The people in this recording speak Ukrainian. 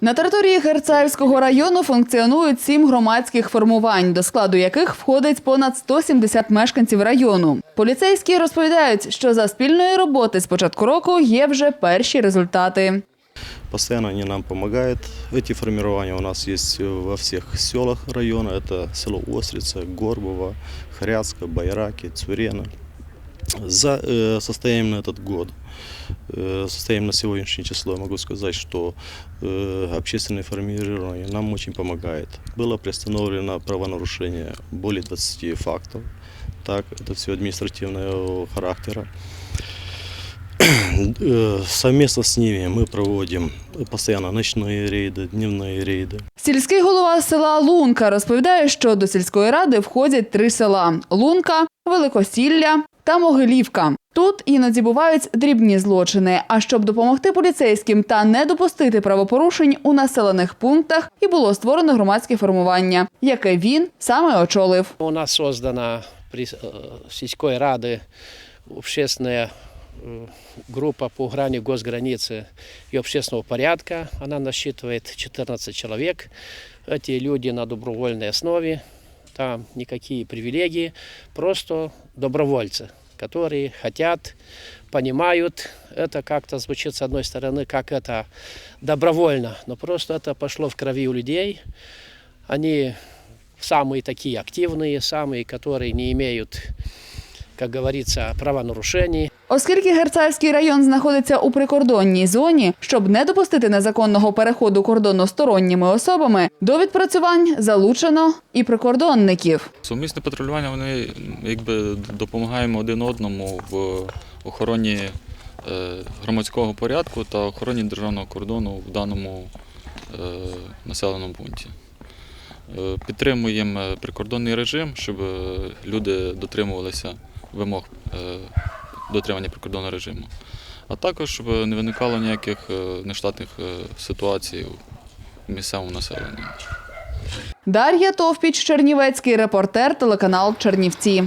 На території Герцаївського району функціонують сім громадських формувань, до складу яких входить понад 170 мешканців району. Поліцейські розповідають, що за спільної роботи з початку року є вже перші результати. Постоянно они нам помогают. Эти формирования у нас есть во всех селах района. Это село Острица, Горбово, Хряцко, Байраки, Цурена. За э, состоянием на этот год, э, состоянием на сегодняшнее число, я могу сказать, что э, общественное формирование нам очень помогает. Было приостановлено правонарушение более 20 фактов. Так, это все административного характера. Э, Совместно с ними мы проводим постоянно ночные рейды, дневные рейды. Сільський голова села Лунка розповідає, що до сільської ради входять три села: Лунка, Великосілля та Могилівка. Тут іноді бувають дрібні злочини. А щоб допомогти поліцейським та не допустити правопорушень у населених пунктах, і було створено громадське формування, яке він саме очолив. У нас создана при э, сельской рады общественная э, группа по грани госграницы и общественного порядка. Она насчитывает 14 человек. Эти люди на добровольной основе. Там никакие привилегии, просто добровольцы, которые хотят, понимают. Это как-то звучит с одной стороны, как это добровольно, но просто это пошло в крови у людей. Они самые такие активные, самые, которые не имеют, как говорится, правонарушений. Оскільки Герцаївський район знаходиться у прикордонній зоні, щоб не допустити незаконного переходу кордону сторонніми особами, до відпрацювань залучено і прикордонників. Сумісне патрулювання вони якби допомагаємо один одному в охороні е, громадського порядку та охороні державного кордону в даному е, населеному пункті. Е, Підтримуємо прикордонний режим, щоб люди дотримувалися вимог е, дотримання прикордонного режиму. А також не виникало ніяких е, нештатних е, ситуацій у місцевому населенні. Дар'я Товпіч, Чернівецький репортер, телеканал Чернівці.